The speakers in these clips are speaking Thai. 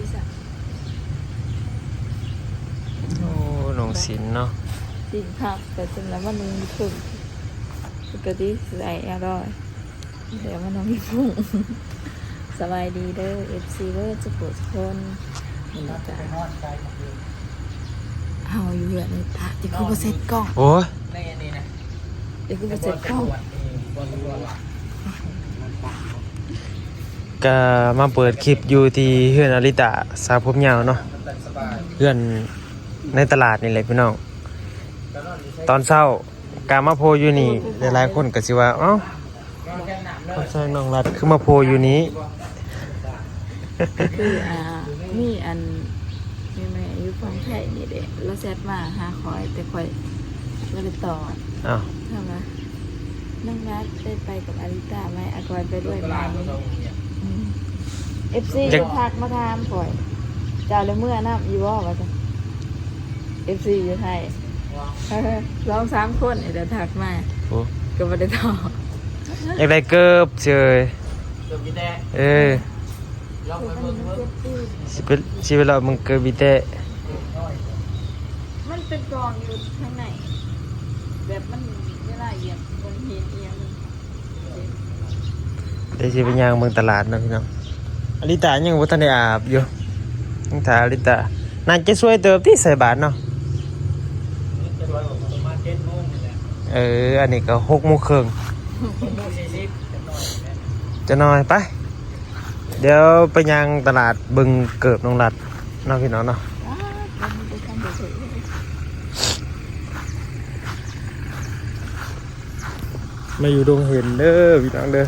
อีสักโอ้หนองศิลป์เนาะสิ่งครับแต่จนแล้วมันมีฝุ่นปกติใส่อร่อยเดี๋ยวมันต้องมีฝุ่นสบายดีเด้อ FC เวอร์จะปวดคนนี่นะจ๊ะเอาอยู่เหลือในตาเดี๋ยวกูไปเซ็ตกล้องโอ้ยในอันนี้นะเดี๋ยวกูไปเซ็ตกล้อง ก็มาเปิดคลิปอยู่ที่เฮือนอริตะสาผมยาวเนาะสบายเฮือนในตลาดนี่แหละพี่น้องตอนเช้าการมาโพอยู่นี่หลายๆคนก็สิว่าเอ้าคนสร้างน้องรัดคือมาโพอยู่นี้คืออ่ามีอันมีแม่อายุฟังไทยนี่เด็แล้วแซดมาหาคอยแต่คอยก็เลยต่ออ้าวทำไมน้องนัดได้ไปกับอาริตาไหมอากอยไปด้วยไหม เอฟซีทักมาถามข่อยเจ้าเลยเมื่อน้ำอีวอว่าจ้ะเอฟซีอยู่ไทยเออร้องสามคนเดี๋ยวทักมาโอ้ก็ไม่ได้ต่ออยากได้เกิบเจยเกือบยี่แดงเออลองไปเบิ่งเบิ่งสิเป็นสิเป็นเรามึงเกิบบิเตะมันเป็นกองอยู่ข้างในแบบมันเวลาเอียงบนเห็นเอียงมันได้สิเป็นยางเมืองตลาดเนาะพี่น้อง อริตายังบ่ทันได้อาบอยู่ยังถามอริตาน่าจะช่วยเติมที่ใส่บาทเนาะจะรวยกว่าประเออ อันนี้ก็หกโมงครึ่งหกโมงจะนอนแล้วจะนอนไป เดี๋ยวไปยังตลาดบึงเกิบน้องรัดน้องพี่น้องเนาะอ้าวมันเป็นกาอยู่ดงเห็นเด้อพี่น้องเด้อ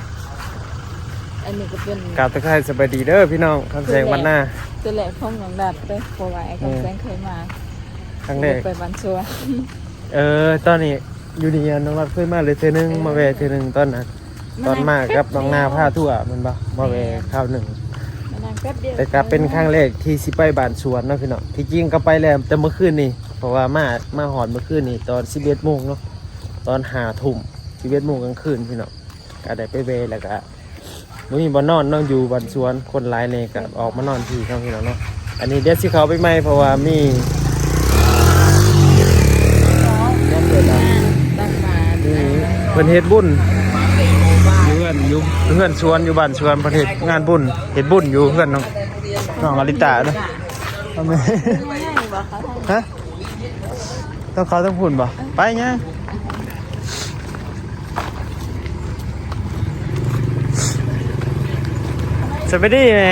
อันนี้ก็เป็นกราบตะไคร้สบายดีเด้อพี่น้องคำแสงวันหน้าตัวแหลกของหนองดัดเลยเพราะว่าไอ้คำแสงเคยมาครั้งแรกไปบันชัวเออตอนนี้อยู่ดีน้องรัดเคยมาเลยเทอนึงมาแวะเทอนึงตอนนั้นตอนมากับน้องนาผ้าทั่วมันบ่มาแวะข้าวหนึ่งมานางแป๊บเดียวแต่กลับเป็นครั้งแรกที่สิไปบ้านสวนเนาะพี่น้องที่จริงก็ไปแล้วแต่เมื่อคืนนี่เพราะว่ามามาหอดเมื่อคืนนี่ตอน11โมงเนาะตอนหาทุ่ม11โมงกลางคืนพี่น้องก็ได้ไปเวะแล้วก็ บ่มีบ่นอนเนาะอยู่บ้านสวนคนหลายเลยก็ออกมานอนที่เนาะพี่น้องเนาะอันนี้เดี๋ยวสิเขาไปใหม่เพราะว่ามีน้องเกิดแล้วตั้งมามีเพิ่นเฮ็ดบุญอยู่เพื่อนอยู่เพื่อนสวนอยู่บ้านสวนเพิ่นเฮ็ดงานบุญเฮ็ดบุญอยู่เพื่อนน้องน้องอลิตาเนาะทำไมไม่ให้บอกเขาทฮะต้องเขาต้องพุ่นบ่ไปเนี่ สวัสดีไหม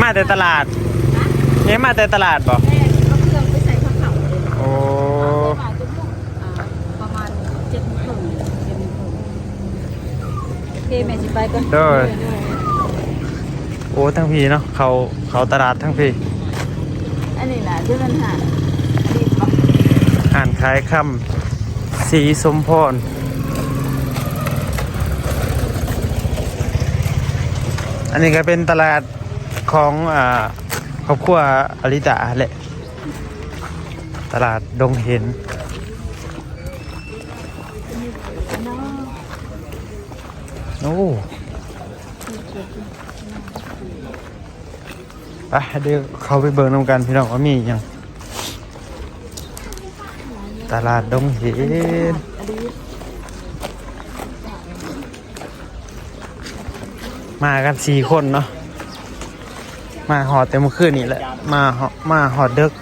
มาแต่ตลาดเนี่ยมาแต่ตลาดบ่ำแม่เขาเครื่องไปใส่ข้าวเข่าเลยโอ้มาจนหมดอ่าประมาณเจ็ดโมงครึ่งเจ็ดโมงครึ่งโอเคแม่สิไปก่อนเด้อโอ้ทั้งพี่เนาะเขาเขาตลาดทั้งพี่อันนี้ล่ะที่มันหาดีปะอ่านขายคำสีสมพร นนี้ก็เป็นตลาดของอ่าครอบครัวอริตาแหละ ตลาดดงเห็น โอ้ไปเดี๋ยวเขาไปเบิ่งน้ำกันพี่น้องว่ามีอหยังตลาดดงเห็น อันนี้ มากันสี่คนเนาะมาหอดเต็มอคืนนี่แหละ มาหอมาหอดเด็ก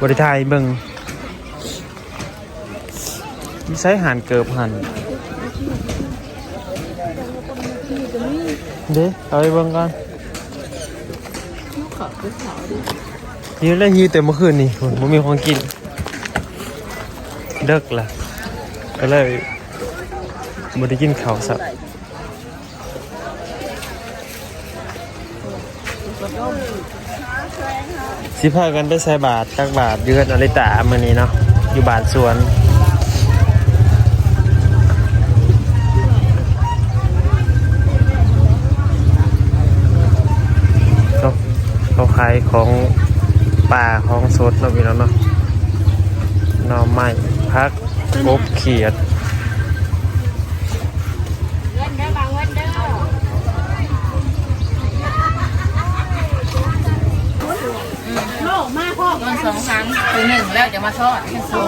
บริทายเบิงมีไซหันเกิบหันเด้เอาไปเบิงก่อนขอบคุณเขาดิหิวแล้วหิวแต่เมื่อคืนนี่ผมมีของกิน เด็กล่ะก็เลยบ่ได้กินข้าวสัก สิพากันไปใส่บาทตักบาทเยือนอริตามือนี้เนาะอยู่บานสวนเขาเขาขายของป่าของสดเนาะพี่น้องเนาะหน่อไม้พักกบเขียด สองครั้งคือหนึ่งแล้วจะมาทอดให้สุ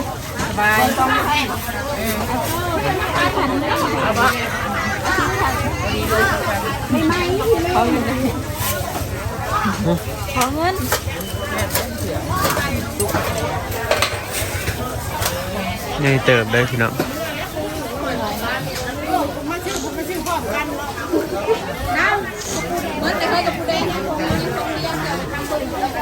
กสบายต้องแห้งขอเงินขอเงินยังเติบได้พี่น้องเงินแต่เคยกับผู้ใดเนี่ยผมมีคนเดียวแต่ทำ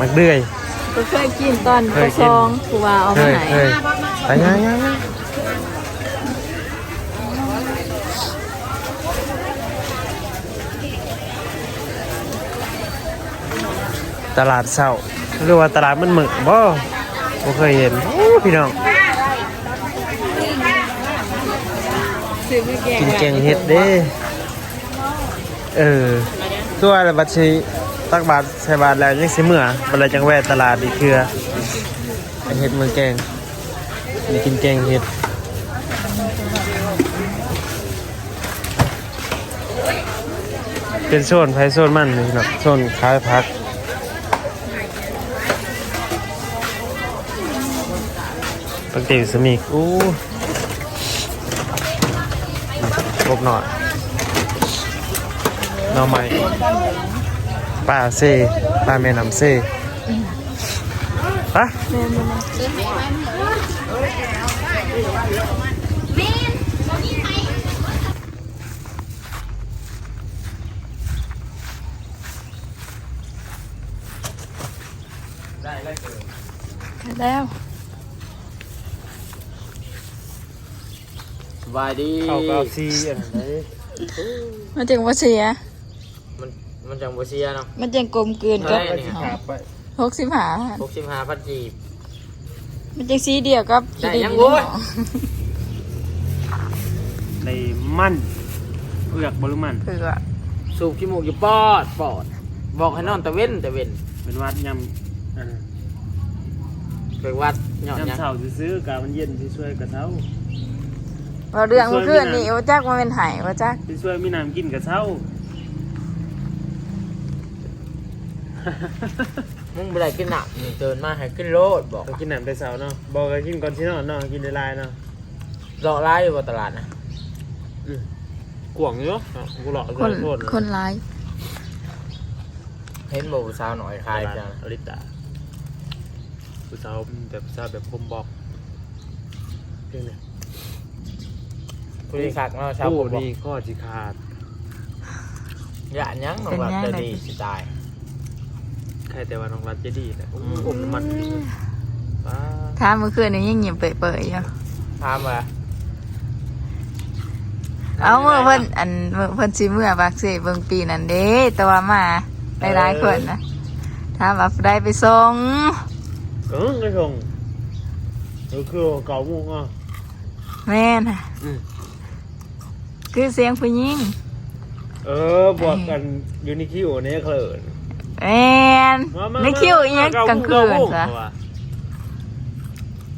มักเดือยก็เคยกินตอนเคปยกินซองกูว่าเอาเคมายไหนเคยไปยังยังยังตลาดเศร้าหรือว่าตลาดมันหมึกบ่บ่เคยเห็นโอ้พี่น้อง ซื้อไม่แกงกินแกงเห็ดเด้ เออตัวอะไรบัดชี ตักบาทใส่บาทแล้วยังสิเมื่อบัดแล้วจังแวะตลาดอีกเทื่อไอเห็ดเมืองแกงนี่กินแกงเห็ดเป็นโซนไฟโซนมันนี่นะโซนขายผักปกติสมิกอู้ครบหน่อยหน่อไม้ ปลาเซปลาแม่น้ำเซปะแม่มันนะแล้วสบายดี เข้ากับซีอันนี้มันจังว่าเสียมันมัน จังบ่เสียเนาะ มันจังกลมเกินกับได้นี่ครับไปหกสิบห้า65พันกีบ มันจังสีเดียวกับได้ยังโว้ย ในมันเผือกบรุมันเผือกสูบขี้มูกอยู่ปอดปอด บอกให้นอนตะเว้นตะเว้นเป็นวัดยำอันไปวัดหย่อนหยังยำเสาซื้อๆกามันเย็นที่ช่วยกระเท้าเราเรื่องเมื่อคืนนี่ว่าจักมาเป็นไห้ว่าจักที่ช่วยมีน้ำกินกระเท้า มึงบ่ได้กินหนักนี่เดินมาให้ขึ้นโลดบอกเรากินน้ำแต่เสาเนาะบอกกันกินก่อนที่นอนเนาะกินในลายเนาะรอร้ายอยู่บ่ตลาดนะกวางเยอะกูหลอกคนโทษคนร้ายเห็นบ่ผู้สาวหน่อยคายจังอลิตาผู้สาวแบบผู้สาวแบบคมบอกเพียงเนี่ย ผู้ที่คักเนาะชาวผู้ผมบอกนี่ข้อจีขาด อย่าหยังน้องรักจะดีสิตาย ใครแต่ว่าน้องรัฐจะดีแหละอุ้มอุ้มน้ำมันป้าถ้าเมื่อคืนนี่ยังเงียบเปื่อยๆอยู่ถามว่าเอาเมื่อเพิ่นอันเมื่อเพิ่นสิเมื่อบักเสเบิ่งปีนั่นเด้แต่ว่ามาหลายๆคนนะถ้ามว่าได้ไปส่งเออไงชงเออคือเก่ามุกอะแม่นอืมคือเสียงผู้หญิงเออบวกกันยูนิคิวเนี่ยเคลิน แม่นในคิวอีหยังกลางคืนซะ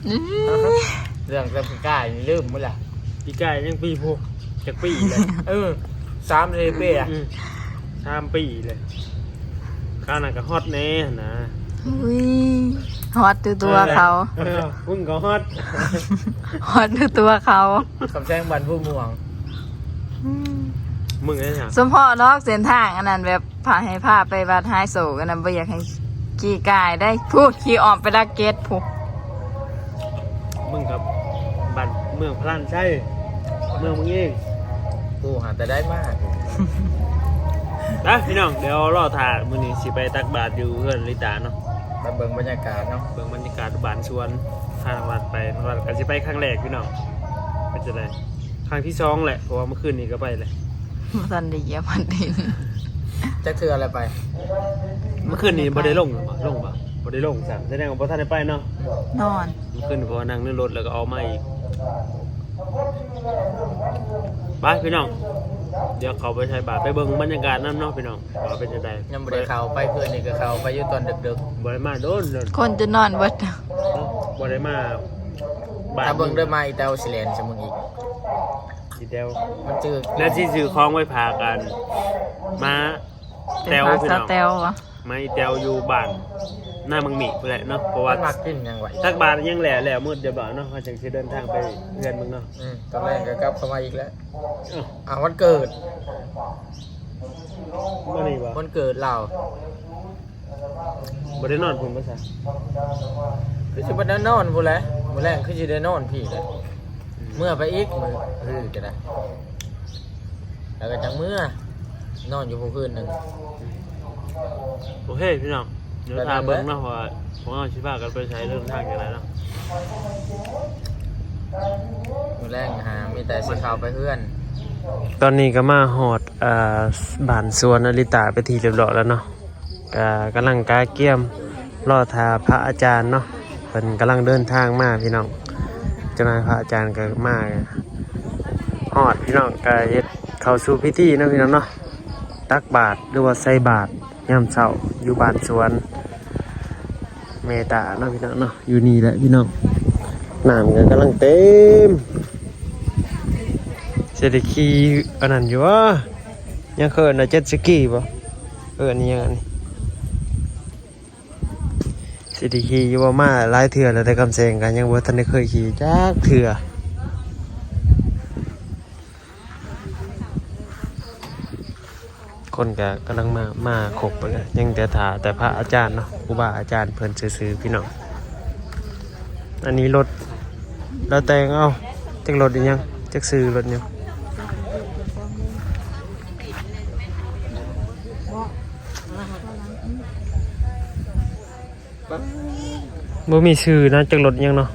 อื้อเรื่องจะกล้านี่ลืมมั้ยล่ะปีกายยังปีพวกจากปีเลยเออสามเลยเป้อะอืมสามปีเลยข้าน่ะก็ฮอตแน่นะอุ้ยฮอตตัวตัวเขาออพึ่งก็ฮอตฮอตตัวตัวเขาคำแซงบันผู้ม่วงอื มมึงไงเนี่ยสมพ่อนอกเส้นทางอันนั้นแบบพาให้พาไปวัดไฮโซกันนั้นบ่อยากให้ขี่กายได้พูดขี่ออกไปลักเก็ตพูมึงกับบันเมืองพลันใช่ เมืองมึงเองกูหาแต่ได้มากนะพี่น้องเดี๋ยวรอถ่ายมือนี้สิไปตักบาทอยู่เพื่อนลิตาเนาะมาเบิ่งบรรยากาศเนาะเบิ่งบรรยากาศบานชวนทางวัดไปทางวัดกันสิไปครั้งแรกพี่น้องก็จะได้ครั้งที่สองแหละเพราะว่าเมื่อคืนนี้ก็ไปเลย สันไดีเหยียบพันดินจะคืออะไรไป เมื่อคืนนี้บ่ได้ลงหรอปะลงปะบ่ได้ลงสั่งแสดงว่าบ่ทันได้ไปเนาะนอนขึ้นก็นั่งในรถแล้วก็เอามาอีกไปพี่น้อง เดี๋ยวเขาไปใช้บาทไปเบิ่งบรรยากาศนั่นเนาะพี่น้องว่าเป็นยังไงยังบ่ได้เข้าไปเพื่อนนี่ก็เข้าไปอยู่ตอนดึกบ่ได้มาโดนโดนคนจะนอนเบิดเนาะบ่ได้มาๆบ้านถ้าเบิ่งด้วยมาอีแตวสิแลนซะมึงอีก สิเดียวมันจืดและที่ซื้อของไว้พากัน มาแตวเป็นพี่สาน้อง แตวอะมาอีแตวอยู่บ้านหน้ามังหมีพุ่นแหละเนาะเพราะว่ามันมักกินยังไหวทักบานยังแหล่แหล่มืดจะบ่าเนาะเขาจังสิเดินทางไปเรือนมึงเนาะอืมตอนแรกก็กลับเข้ามาอีกแล้วเอ้าอ่าวันเกิดบ่นี่บ่วันเกิดเราบ่ได้นอนพุ่นภาษาคือสิบ่ได้นอนพุ่นแหละมื้อแรกคือสิได้นอนพี่เลย เมื่อไปอีกมื้อคือจะได้แล้วก็จังเมื่อนอนอยู่ผู้คืนหนึงโอเคพี่น้องเดี๋ยวทาเบิ่งเนาะเพราะว่าผมเอาชิพากันไปใช้เรื่องทางอย่างไรเนาะมื้อแรกหามีแต่สิเข้าไปเฮือน ตอนนี้ก็มาหอดอ่าบ้านสวนอลิตาไปทีเรียบร้อยแล้วเนาะก็กำลังกาเกี่ยมรอทาพระอาจารย์เนาะเป็นกำลังเดินทางมาพี่น้องเจ้านายพระอาจารย์ก็มาหอดพี่น้องก็เฮ็ดเข้าสู่พิธีนาะพี่น้องเนาะตักบาตรหรือว่าใส่บาตรยามเช้าอยู่บ้านสวน เมตตาเนาะพี่น้องเนาะอยู่นี่แหละพี่น้องน้ำก็กำลังเต็มเศรษฐกีอันนั้นอยู่วะยังเคยนะเจ็ดสกีป่ะเอออันนี้ยังอันนี้ เศรษฐกีอยู่ว่ามาหลายเถื่อแล้วแต่กำแสงกันยังบ่ทันได้เคยขี่จักเถื่อคนก็กำลังมามาครบไปเลยยังแต่ถาแต่พระอาจารย์เนาะครูบาอาจารย์เพิ่นซื้อๆพี่น้องอันนี้รถแล้วแต่งเอาจักรถอีกยังจักซื้อรถยัง บ่มีชื่อนะจักรถยังเนาะ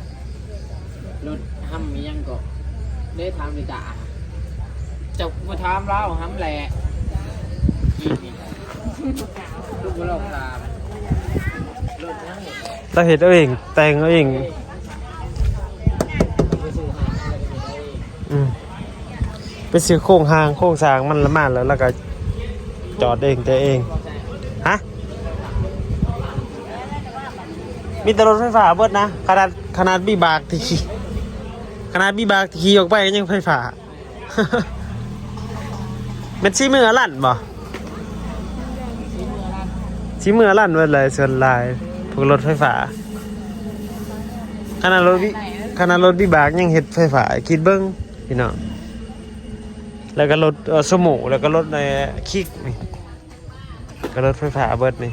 รถห้ำมียังก็ได้ถามดีจ้าจะมาถามเราห้ำแหละอีนี่ลูกบ่ลองถามรถยังเราเฮ็ดเอาเองแต่งเอาเองไปซื้อหาอะไรก็ได้อืมไปซื้อโครงหางโครงสร้างมันละมาแล้วแล้วก็จอดเองแต่เองฮะ มีแต่รถไฟฟ้าเบิดนะ ขนาดขนาดบีบากที่ขี่ขนาดบีบากที่ขี่ออกไปก็ยังไฟฟ้ามันชี้มือลั่นบ่ชี้มือลั่นเบิดเลยส่วนลายพวกรถไฟฟ้าขนาดรถวิขนาดรถบีบากยังเฮ็ดไฟฟ้าคิดเบิ้งพี่น้องแล้วก็รถสมูแล้วก็รถในคิกนี่ก็รถไฟฟ้าเบิดนี่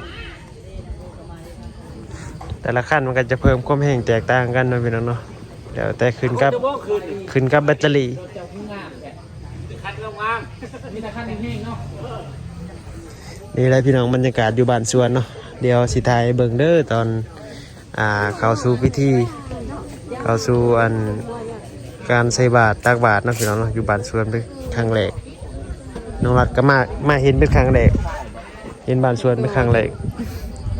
แต่ละขั้นมันก็จะเพิ่มความแห้งแตกต่างกันเนาะพี่น้องเนาะเดี๋ยวแต่ขึ้นกับขึ้นกับแบตเตอรี่เจ้าผู้งามแหละคัดงามๆมีแต่คันแห้งๆเนาะนี่แหละพี่น้องบรรยากาศอยู่บ้านสวนเนาะเดี๋ยวสิทายเบิ่งเด้อตอนอ่าเข้าสู่พิธีเข้าสู่อันการใส่บาตรตักบาตรเนาะพี่น้องเนาะอยู่บ้านสวนเป็นครั้งแรกน้องรัดก็มามาเห็นเป็นครั้งแรกเห็นบ้านสวนเป็นครั้งแรก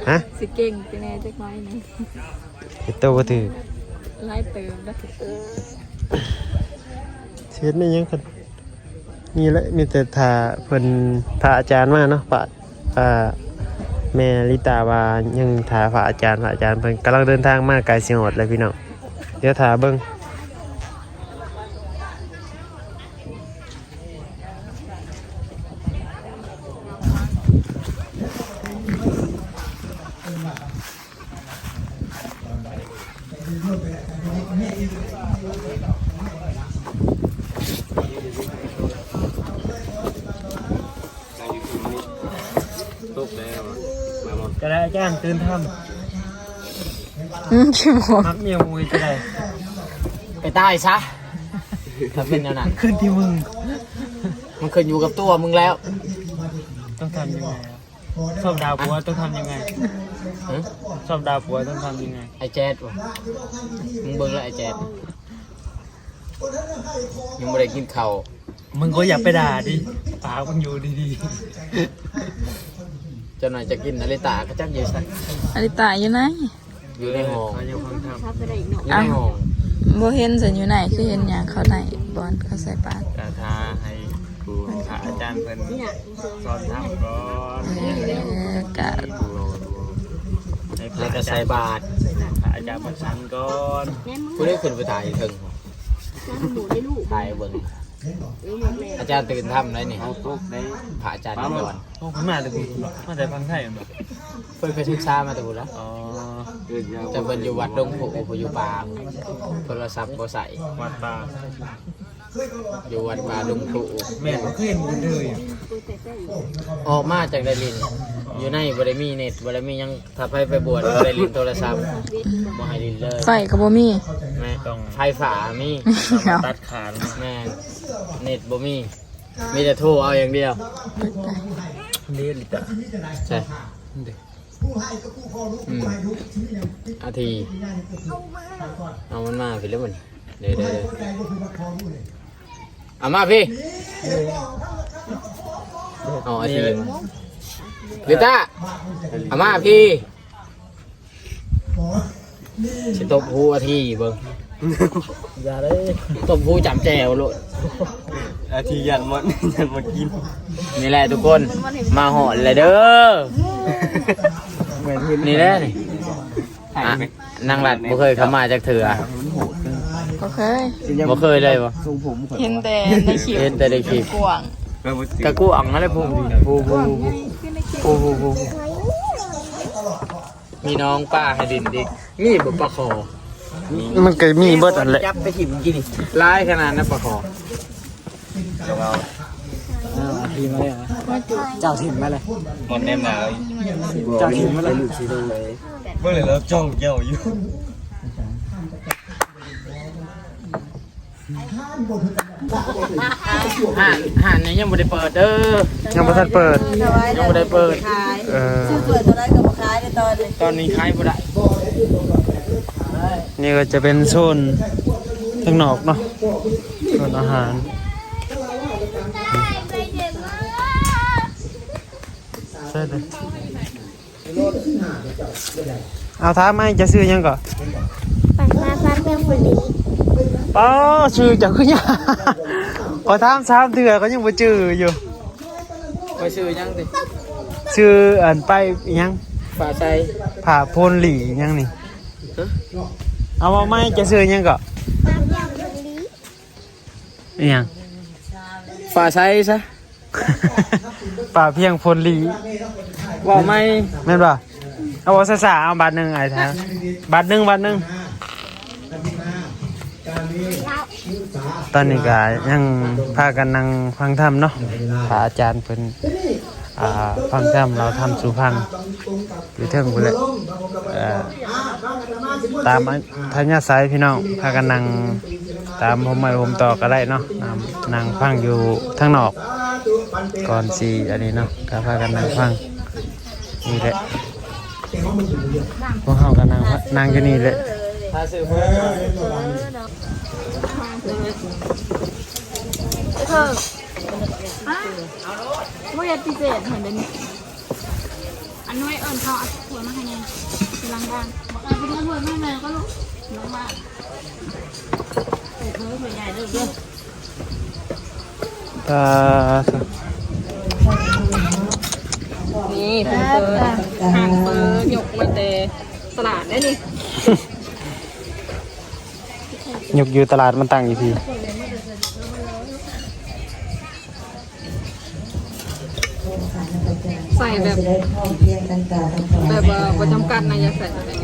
ฮะสิเก่งจะแน่จักหน้อยหนึงเฮ็ดโตบ่ถือไล่เติมแล้วเฮ็ดได้ยังกันมีแหละมีแต่ถ้าเพิ่นพระอาจารย์มาเนาะปะอ่าแม่ลิตาว่ายังถาพระอาจารย์พระอาจารย์เพิ่นกำลังเดินทางมาไกลเสียงหดเลยพี่น้องเดี๋ยวถาเบิ่ง จะได้อาจารย์ตื่นทอืมขี้โมำมักเมียมวยจะได้ไปใต้ซะถ้าเป็นแนวนั้น ขึ้นที่มึงมันขึ้นอยู่กับตัวมึงแล้วต้องทำยังไงชอบดาวผัวต้องทำยังไงหึชอบดาวผัวต้องทำยังไงไอ้แจ๊ดวะมึงเบิ่งแล้วไอ้แจ๊ดยังไม่ได้กินข้าวมึงก็อย่าไปด่าดิปากมึงอยู่ดี จ้าหน่อยจะกินนาฬิตาก็จักอยู่ใส่อลิตาอยู่ไหนอยู่ในห้องเขายังฟังทอยู่ในห้องบ่เห็นสันอยู่ไหนคือเห็นหยังเขาไหนบอลเขาใส่ปาดำกาทาให้ครูพระอาจารย์เพิ่นสอนทำก่อนเออกะให้พแล้ระวก็อาจาใส่รย์บาตรพระอาจารย์ประชันก่อนผู้ได้ขึ้นไปถ่ายถึงถ่ายเบิ่ง อาจารย์ตื่นทำได้นี่เอาตกได้พระอาจารย์มานิบ่ยนโอ้คุณมาแต่บุญมาแต่ฟังไทยบ่เพิ่นไปศึกษามาแต่บุญแล้วอ๋อแต่เพิ่นอยู่วัดดงผูผู้อยู่ป่าโทรศัพท์บ่ใส่วัดป่าอยู่วัดป่าดงผูแม่นบ่เคยเห็นบุญเลยออกมาจากไดลิน อยู่ในบ่ได้มีเน็ตบ่ได้มีหยังถ้าไปไปบวชบ่ได้ลินโทรศัพท์บ่ให้ลินเลยไฟก็บ่มีแม่ต้องไฟฟ้ามีเอาตัดขาดแม่เน็ตบ่มีมีแต่โทรเอาอย่างเดียวเรียนลิตาใช่อืมอาทีเอามันมาพี่แล้วมันเดี๋ยวเดี๋ยวเดี๋ยวเอามาพี่เอาอาทีมา ลิต้าเอามาพี่สิตบหูอาทีเบิ่งอย่าได้ตบหูจำแจวโลดอาทียันหมดยันหมดกินนี่แหละทุกคนมาหอนเลยเด้อเหมือนเห็นนี่แหละนี่อะนางหลัดบ่เคยเข้ามาจากเถื่อก็เคยบ่เคยเลยบ่ทรงผมเห็นแต่ในคลิปเห็นแต่ในคลิปกวางกะกูอ่องอะไรพูพูพู พูพูพูพูมีน้องป้าให้ดินดิมีบ่ปลาคอมันก็มีเบิดอันแหละจับไปหิมกินร้ายขนาดนั้นปลาคอทีมาเลยเจ้าถิ่นมาเลยหมดแนมหนาเจ้าถิ่นมาเลยเมื่อไหร่เราจ้องเจ้าอยู่ ห่านห่านเนี่ยยังบ่ได้เปิดเด้อ ยังไม่ทันเปิด ยังบ่ได้เปิดเออเปิดตัวได้กับขายในตอนนี้ตอนนี้ขายบ่ได้นี่ก็จะเป็นโซนข้างนอกเนาะโซนอาหาร ใช่เลย เอาท้ามไหมจะซื้อยังก่อนปักมาฟันเพื่อนคนนี้ ป้าชื่อจะขึ้นยาขอถามสามเดือนก็ยังบ่จื้ออยู่ไปซื้อยังสิชื่ออันไปอิหยังฝาใส่ผ่าโพนหลี่อิหยังนี่เอามาไหมจะซื้อยังก่อนปักอย่างคนนี้อิหยังฝาใส่ซะป่าเพียงโพนหลี่ว่าไม่แม่นป่ะเอาว่าสาๆเอาบาทหนึ่งไอ้ท่าบาทหนึ่งบาทหนึ่ง ตอนนี้ก็ยังพากันนั่งฟังธรรมเนาะพระอาจารย์เพิ่นอ่าฟังธรรมเราทำสู่ฟังอยู่เทิงพุ่นแหละเอ่อตามทัญญาสายพี่น้องพากันนั่งตามผมไม่ผมต่อก็ได้เนาะนังนั่งฟังอยู่ทั้งนอก ก่อนสีอันนี้เนาะก็พากันนั่งฟังนี่แหละพวกเขากันนั่งนั่งอยู่นี่แหละ ถ้าซื้อเพิ่มเธออะว่าอยากพิเศษเห็นเดี๋ยวนี้อันน้อยเอิญเขาเอาหัวมาให้แน่กำลังบ้างบอกเออเป็นหัวแม่แม่ก็ลูกลงมาเออเพิ่มหัวใหญ่เลยเด้ออ่านี่เพิ่นเปิดห่างเปิดยกมาแต่ตลาดได้นี่ห ยกอยู่ตลาดมันตั้งอยู่พี่ใส่แบบแบบว่าประจำกัดนะอย่าใส่แบบนี้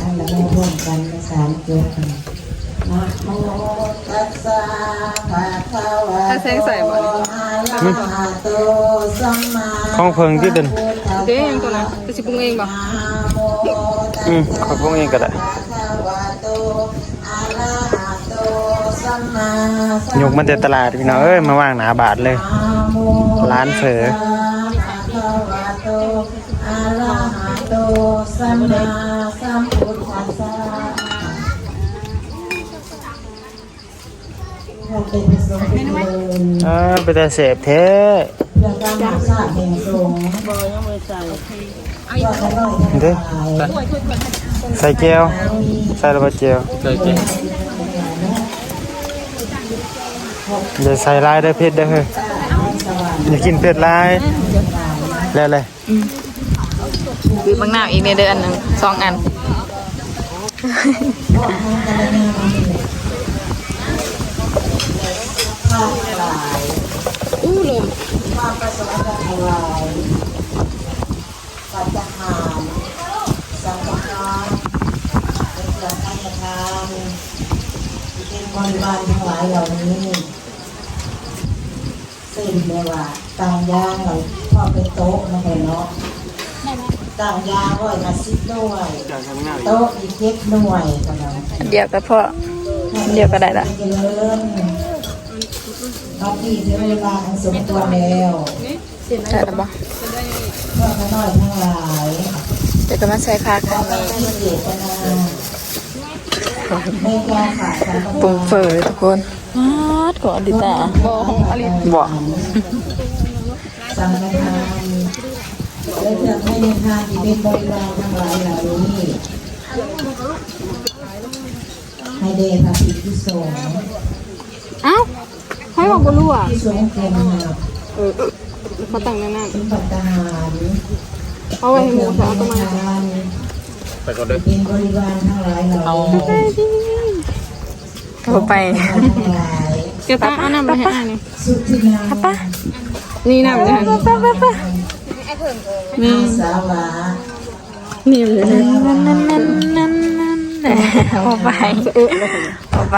อันละไม่ร่วมกันในสามจบนะโมตัสสะภะคะวะถ้าแซงใส่บ่อะระหะโตสัมมาของเพิงที่เดินเด้ยังตัวนะจะสิปรุงเองบ่นะโมตัสอืมขอบพวกเองก็ได้ ยกมันแต่ตลาดพี่น้องเอ้ยมาว่างหนาบาทเลยโมร้านเฝอภะคะวะโตอะระหะโตสัมมาสัมพุทธัสสะเป็นสมบูรณ์เออไปแต่เสพแท้พื่อการหาชาติแห่งสงฆ์บ่ยังไม่ใส่ก็ขน้อยทั้งหลาย ใส่แก้ว ใส่ระเบิดแก้วเคยกินอย่าใส่ลายได้อเผ็ดได้อเฮ้ยอย่ากินเผ็ดลายแล้วเลยคือบางหน้าอีกในเดือนหนึ่งสองอันข้าวหลายอู้ลมความประสงค์จะถวายปัจจหารสังฆทานเป็นเครื่องให้ทาน เป็นบริวารทั้งหลายเหล่านี้สิ่งเลยว่าต่างย่างเราพ่อเป็นโต๊ะนะเห็นเนาะต่างยางไว้มาสิบหน่วยโต๊ะอีกเจ็ดหน่วยกันนะเดียวกับพ่อเดี๋ยวก็ได้ละเจริญตอนนี้ถึงเวลาอันสมควรแล้วได้แล้วบ่เพื่อข้าน้อยทั้งหลายเดี๋ยวก็มาใส่ผักขอพระเจ้า ปปรุงเฟอเลยทุกคนมาดก่อนดิตาบ่บ่สังฆทานและเพื่อให้ในทานที่เป็นบริวารทั้งหลายเหล่านี้ให้เดชพระภิกษุสงเอ้าให้บอกบ่รู้อะที่สงฆ์เกินหับเออเขาตั้งนั่นน่ะถึงปัตตาหารเอาไว้ให้หมูสาวประมาณ ไปก่อนเด้อเป็นบริวารทั้งหลายเหล่าเอานี้เอาไปทั้งหลายเดี๋ยวตาเอาน้ำไปให้อ้ายนี่สุทินานี่น้ำเลยนางสาวานี่เลยนั่นนั่นนั่นนั่นนั่นเอาไปเอาไป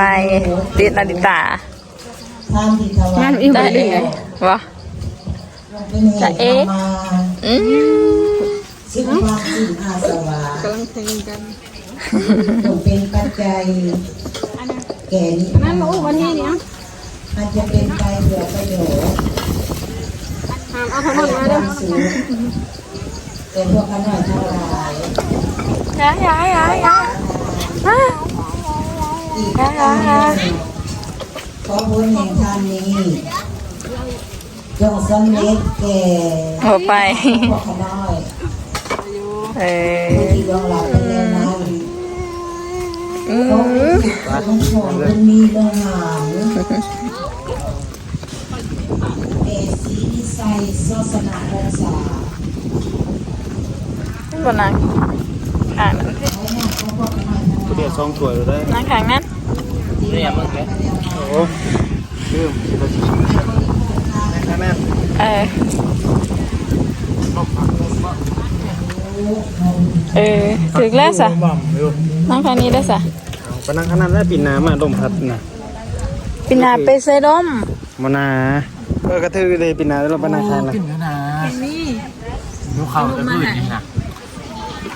ติดนาฬิตาท่านที่ถวายมันอีกได้บ่เอได้งวะเป็นเหตุธรรมาอืมสิบวักสิบอาสวากำลังเพลงกันจงเป็นปัจจัยแก่นิพนั่นโอ้วันนี้เนี่ยอาจจะเป็นไปเพื่อประโยชน์ห้ามเอาทั้งหมมาเด้อสูงแต่พวกข้าน้อยทั้งหลายยายยายยายยายอีกทั้งนั้นขอบุญแห่งทานนี้จงสำเร็จแก่เอไปพวกข้าน้อย เออผู้ที่ยอมรับไปแนั้นอืเขามเป็นของเป็นมีเรื่องหางเอสีนิสัยโซสนารักษาบนนั้นอ่างนั้นสิเดี๋ยวซองถวยเลยได้นั่งข้างนั้นเนี่ยมึงแกโอ้ลืมแม่เออ เออถึงแล้วสะบ่มอยู่นั่งข้างนี้ได้สะเอาไปนั่งข้างนั้นแล้วปิดน้ำมาลมพัดน่ะปินาไปเซดอมมานาเออกระทือเลยปิดน้ำแล้วเราไปนั่งข้างน่ะกินกันนะดูเขาจะพูดจริงนะ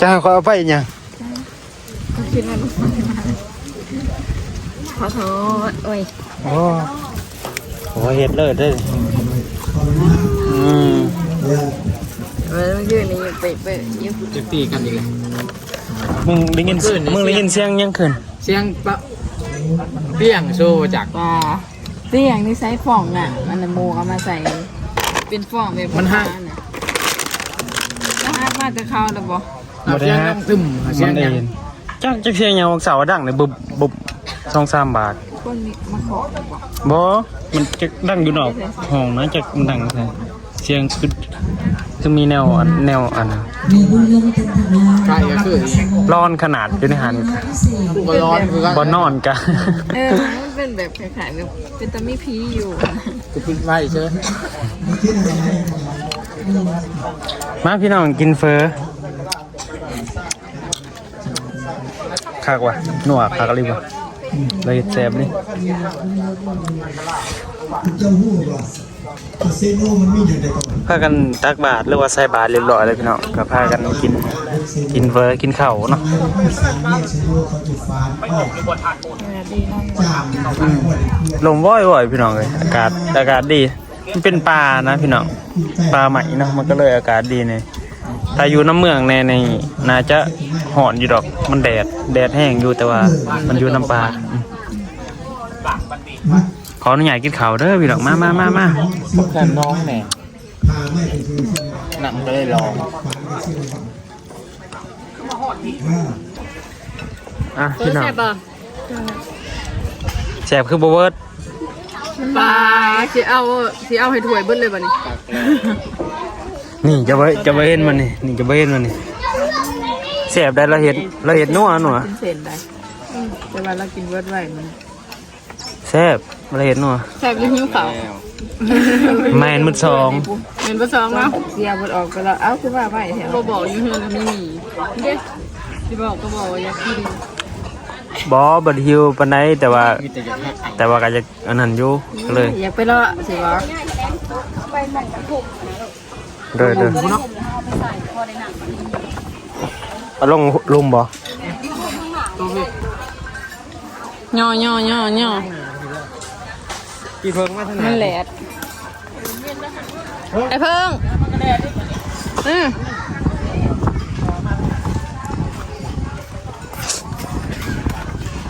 จะให้เขาเอาไปอีกยังขอโทษโอ้ยโอ้โหเฮ็ดเลยเด้ออืมเออ ยืนนี่ไปไปยืนจะตีกันอีกเลยมึงได้ยินขึ้นมึงได้ยินเสียงยังขึ้นเสียงปะเปี้ยงโชว์จากว่าเตียงที่ใช้ฟองอะ มันน่ะโมเอามาใส่ เป็นฟองแบบน่ะแล้วฮามาจะเข้าแล้วบ่เอาเสียงน้ำตึมเอาเสียมังนได้ยังยินจักจักเสียงยังวันเสาร์ดังเลยบุบบุบสองสามบาทคนนี้มาขอบ่บ่มันจะดังอยู่นอกห้องนะจะมันดังใช่เสียงคือ คือมีแนวอันแนวอันนั้นมีบุญเรื่องเป็นธรรมใครก็คือร้อนขนาดอยู่ในหันกูก็ร้อนกูก็บ่นอนกะเออมันเป็นแบบคล้ายๆแบบเป็นตะมีผีอยู่กูปิดไว้เชิญมาพี่น้องกินเฟอคักว่ะหนัวคักอะไรวะเลยแซ่บนี่ เจ้าหู้ว่าคาสิโนมันมีอยู่ในก่อนพากันตักบาตรหรือว่าใส่บาตรเรียบร้อยเลยพี่น้องก็พากันกินกินเฟอกินข้าวเนาะไม่ไม่สามเนี่ยชโยเขาจุดฟ้าออกจามหัวเพื่อนลมว่อยๆพี่น้องเลยอากาศอากาศดี มันเป็นป่านะพี่น้องป่าใหม่เนาะมันก็เลยอากาศดีเนี่ยถ้าอยู่น้ำเมืองในในน่าจะหอนอยู่ดอกมันแดดแดดแห้งอยู่แต่ว่ามันอยู่น้ำป่า อืมขออนุญาตกินข้าวเด้อพี่น้องมามามามาแค่น้องแหน่าไม่เป็นชื่อชื่อหนังก็เลยลองฟันเป็นชื่อเอออะเอพี่อน้องแซ่บป่ะแสบคือบ่เวิร์ดปลาสิเอาสิเอาให้ถ้วยเบิดเลยบัดนี้ นี่จะบ่จะบ่เห็นมันนี่นี่จะบ่เห็นมันนี่แสบได้เราเห็ดเราเห็ดนัวนัวกินเส้นได้อืมแต่ว่าเรากินเบิดไว้มัน แสบเราเห็ดนัวแซ่บยังหิวข้าวแมนมืดสองเห็นบ่ซองเนาะเสียบดออกไปแล้วเอ้าคือว่าไว้แถวบ่บอกอยู่เฮือนก็ไม่มีเด้สิบอกก็บอกว่าอยากกินบอบัดฮิวปานใดแต่ว่ามีแต่จะแค่ไอ้แต่ว่าก็จะอันนั้นอยู่ก็เลยอยากไปแล้วสิวะเด้อเด้อเอาลงลุมบ่ย่อย่อย่อย่อ กี่เพิ่งมาทางไหนมันแหลดไอ้เพิ่งอืม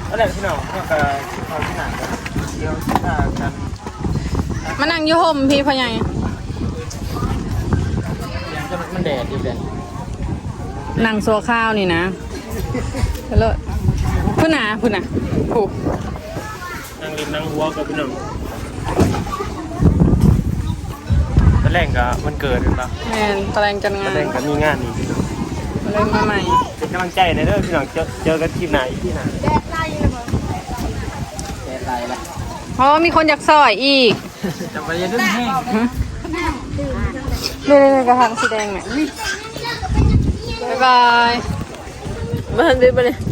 เอาแหละพี่น้องก็คิดเอาที่ไหนกันเดี๋ยวถ้ากันมานั่งอยู่ห่มพี่พ่อใหญ่ยังจะมันแดดอยู่เลยนั่งซัวข้าวนี่นะเลิศพุ่นน่ะพุ่นน่ะผูกนั่งริมนั่งหัวกับพี่น้อง แรงก็มันเกิดเห็นปะแม่นตะแรงจันงาตะนแรงก็มีงานนี่พี่น้องเลยมาใหม่ เป็นกำลังใจในเด้อพี่น้องเจอเจอกันที่ไหนที่ไหนแดดไรละเพราะว่ามีคนอยากซอยอีกจะไปยังดึงแห้งเรื่อยๆกระถางสีแดงเนี่ยบ๊ายบาย มาทันได้ปะเนี่ยบ